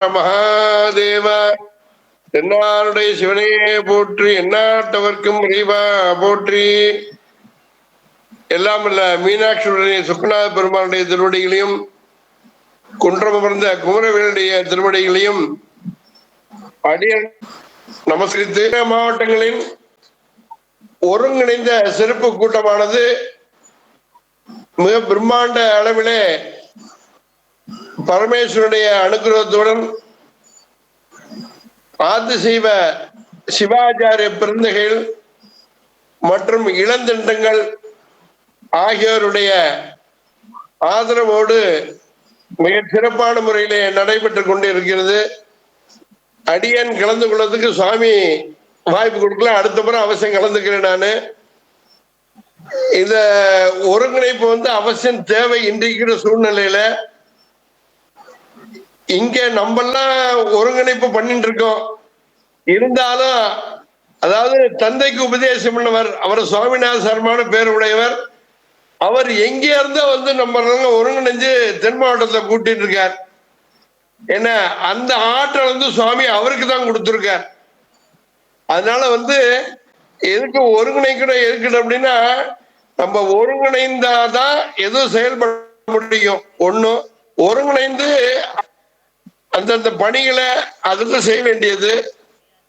மகாதேவ. என்னாருடைய சிவனையே போற்றி எந்நாட்டவர்க்கும் இறைவா போற்றி. எல்லாம் இல்ல மீனாட்சியுடைய சுக்கநாத பெருமானுடைய திருவடிகளையும் குன்றமர்ந்த அமர்ந்த குமரவேலுடைய திருவடிகளையும் அடிய நமஸ்கரித்து மாவட்டங்களின் ஒருங்கிணைந்த சிறப்பு கூட்டமானது மிக பிரம்மாண்ட அளவிலே பரமேஸ்வருடைய அனுகிரகத்துடன் ஆதிசைவ சிவாச்சாரிய பிறந்தகைகள் மற்றும் இளந்தண்டங்கள் ஆகியோருடைய ஆதரவோடு மிக சிறப்பான முறையிலே நடைபெற்று கொண்டிருக்கிறது. அடியன் கலந்து கொள்வதற்கு சுவாமி வாய்ப்பு கொடுக்கல. அடுத்த முறை அவசியம் கலந்துக்கிறேன் நானு. இந்த ஒருங்கிணைப்பு வந்து அவசியம் தேவை இன்றைக்கிற சூழ்நிலையில இங்க நம்மெல்லாம் ஒருங்கிணைப்பு பண்ணிட்டு இருக்கோம் இருந்தாலும் அதாவது தந்தைக்கு உபதேசம் உள்ளவர் அவர் சுவாமிநாத சர்மான பேர் உடையவர் அவர் எங்கே இருந்தோ வந்து நம்ம ஒருங்கிணைஞ்சு தென் மாவட்டத்தை கூட்டிட்டு இருக்கார் என்ன அந்த ஆற்றல் வந்து சுவாமி அவருக்கு தான் கொடுத்துருக்கார். அதனால வந்து எதுக்கு ஒருங்கிணைக்கணும் எதுக்கணும் அப்படின்னா நம்ம ஒருங்கிணைந்தாதான் எதுவும் செயல்பட முடியும். ஒன்னும் ஒருங்கிணைந்து அந்தந்த பணிகளை அதுதான் செய்ய வேண்டியது.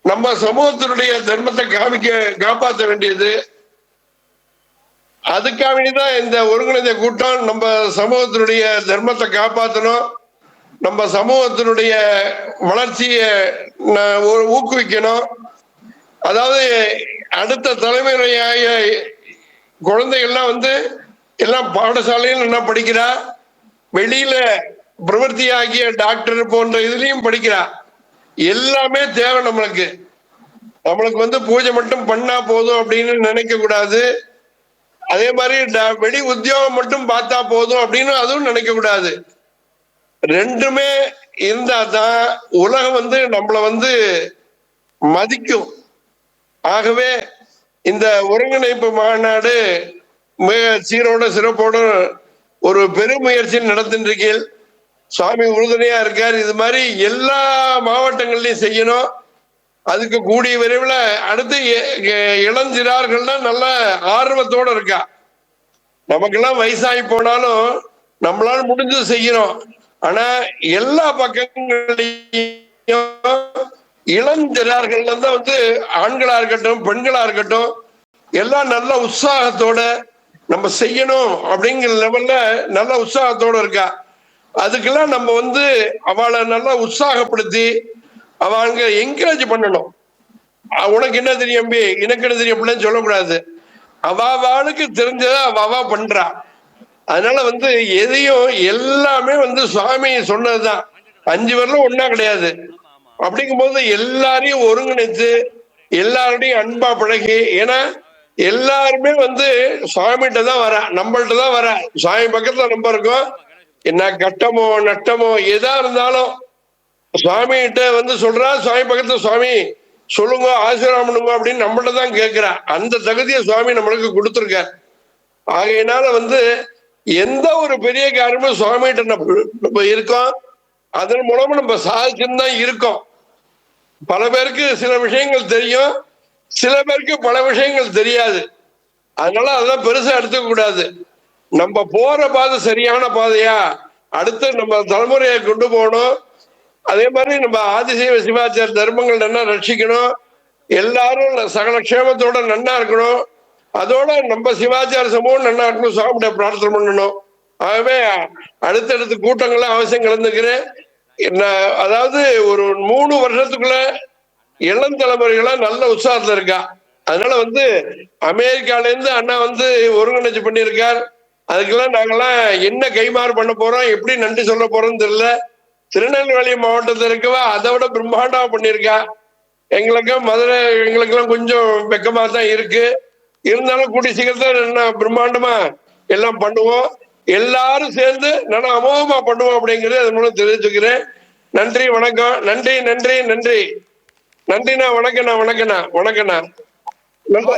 நம்ம சமூகத்தினுடைய தர்மத்தை காமிக்க காப்பாற்ற வேண்டியது. அதுக்காக வேண்டிதான் இந்த ஒருங்கிணைந்த கூட்டம் நம்ம சமூகத்தினுடைய தர்மத்தை காப்பாற்றணும் நம்ம சமூகத்தினுடைய வளர்ச்சியை ஊக்குவிக்கணும். அதாவது அடுத்த தலைமுறையாய குழந்தைகள்லாம் வந்து எல்லாம் பாடசாலையில் என்ன படிக்கிறா? வெளியில பிரவர்த்தியாகிய டாக்டர் போன்ற இதுலயும் படிக்கிறா. எல்லாமே தேவை நம்மளுக்கு. நம்மளுக்கு வந்து பூஜை மட்டும் பண்ணா போதும் அப்படின்னு நினைக்க கூடாது. அதே மாதிரி ட- வெளி உத்தியோகம் மட்டும் பார்த்தா போதும் அப்படின்னு அதுவும் நினைக்க கூடாது. ரெண்டுமே இருந்தா தான் உலகம் வந்து நம்மளை வந்து மதிக்கும். ஆகவே இந்த ஒருங்கிணைப்பு மாநாடு மிக சீரோட சிறப்போட ஒரு பெருமுயற்சி நடத்தின்றிருக்கீள் சாமி உறுதுணையா இருக்கார். இது மாதிரி எல்லா மாவட்டங்கள்லயும் செய்யணும். அதுக்கு கூடிய விரைவில் அடுத்து இளஞ்சிறார்கள்னா தான் நல்ல ஆர்வத்தோட இருக்கா. நமக்கெல்லாம் வயசாகி போனாலும் நம்மளால முடிஞ்சது செய்யணும். ஆனா எல்லா பக்கங்களையும் இளஞ்சிறார்கள் தான் வந்து ஆண்களா இருக்கட்டும் பெண்களா இருக்கட்டும் எல்லாம் நல்ல உற்சாகத்தோட நம்ம செய்யணும் அப்படிங்கிற லெவல்ல நல்ல உற்சாகத்தோட இருக்கா. அதுக்கெல்லாம் நம்ம வந்து அவளை நல்லா உற்சாகப்படுத்தி அவங்க என்கரேஜ் பண்ணணும். உனக்கு என்ன தெரியும் பி எனக்கு என்ன தெரியும்? அப்படின்னு சொல்லக்கூடாது. அவாவாளுக்கு தெரிஞ்சதை அவாவா பண்றா. அதனால வந்து எதையும் எல்லாமே வந்து சுவாமி சொன்னதுதான். அஞ்சு வரலும் ஒண்ணா கிடையாது. அப்படிங்கும் போது எல்லாரையும் ஒருங்கிணைத்து எல்லாரோடையும் அன்பா பழகி ஏன்னா எல்லாருமே வந்து சுவாமிகிட்ட தான் வரா நம்மள்ட்ட தான் வரா. சுவாமி பக்கத்துல நம்ம இருக்கோம். என்ன கட்டமோ நட்டமோ எதா இருந்தாலும் சுவாமி கிட்ட வந்து சொல்றா சுவாமி பக்கத்துல சுவாமி சொல்லுங்க ஆசீர்வாதம் பண்ணுங்க அப்படின்னு நம்மள்ட்ட தான் கேட்கிறா அந்த தகுதியை சுவாமி நம்மளுக்கு கொடுத்துருக்கார். ஆகையினால வந்து எந்த ஒரு பெரிய காரியமும் சுவாமிகிட்ட நம்ம நம்ம இருக்கோம். அதன் மூலமா நம்ம சாதிச்சுன்னு தான் இருக்கோம். பல பேருக்கு சில விஷயங்கள் தெரியும். சில பேருக்கு பல விஷயங்கள் தெரியாது. அதனால அதெல்லாம் பெருசா எடுத்துக்க கூடாது. நம்ம போற பாதை சரியான பாதையா? அடுத்து நம்ம தலைமுறையை கொண்டு போகணும். அதே மாதிரி நம்ம ஆதிசைவ சிவாச்சார தர்மங்கள் நல்லா ரட்சிக்கணும். எல்லாரும் சகல க்ஷேமத்தோட நன்னா இருக்கணும். அதோட நம்ம சிவாச்சார சமூகம் நல்லா இருக்கணும். சுவாமிகிட்ட பிரார்த்தனை பண்ணணும். ஆகவே அடுத்தடுத்த கூட்டங்கள்ல அவசியம் கலந்துக்கிறேன். என்ன அதாவது ஒரு மூணு வருஷத்துக்குள்ள இளம் தலைமுறைகளா நல்ல உற்சாகத்துல இருக்கா. அதனால வந்து அமெரிக்கால இருந்து அண்ணா வந்து ஒருங்கிணைச்சு பண்ணியிருக்கார். அதுக்கெல்லாம் நாங்கெல்லாம் என்ன கைமாறு பண்ண போறோம் எப்படி நன்றி சொல்ல போறோம்னு தெரியல. திருநெல்வேலி மாவட்டத்தில் இருக்கவா அதை விட பிரம்மாண்டமா பண்ணியிருக்கா. எங்களுக்கு மதுரை எங்களுக்கெல்லாம் கொஞ்சம் வெக்கமா தான் இருக்கு. இருந்தாலும் கூடிய சீக்கிரத்தில் என்ன பிரம்மாண்டமா எல்லாம் பண்ணுவோம். எல்லாரும் சேர்ந்து நல்லா அமோகமா பண்ணுவோம் அப்படிங்கறது அது மூலம் தெரிவிச்சுக்கிறேன். நன்றி வணக்கம். நன்றி நன்றி நன்றி. நன்றிண்ணா வணக்கண்ணா வணக்கண்ணா வணக்கண்ணா. நல்ல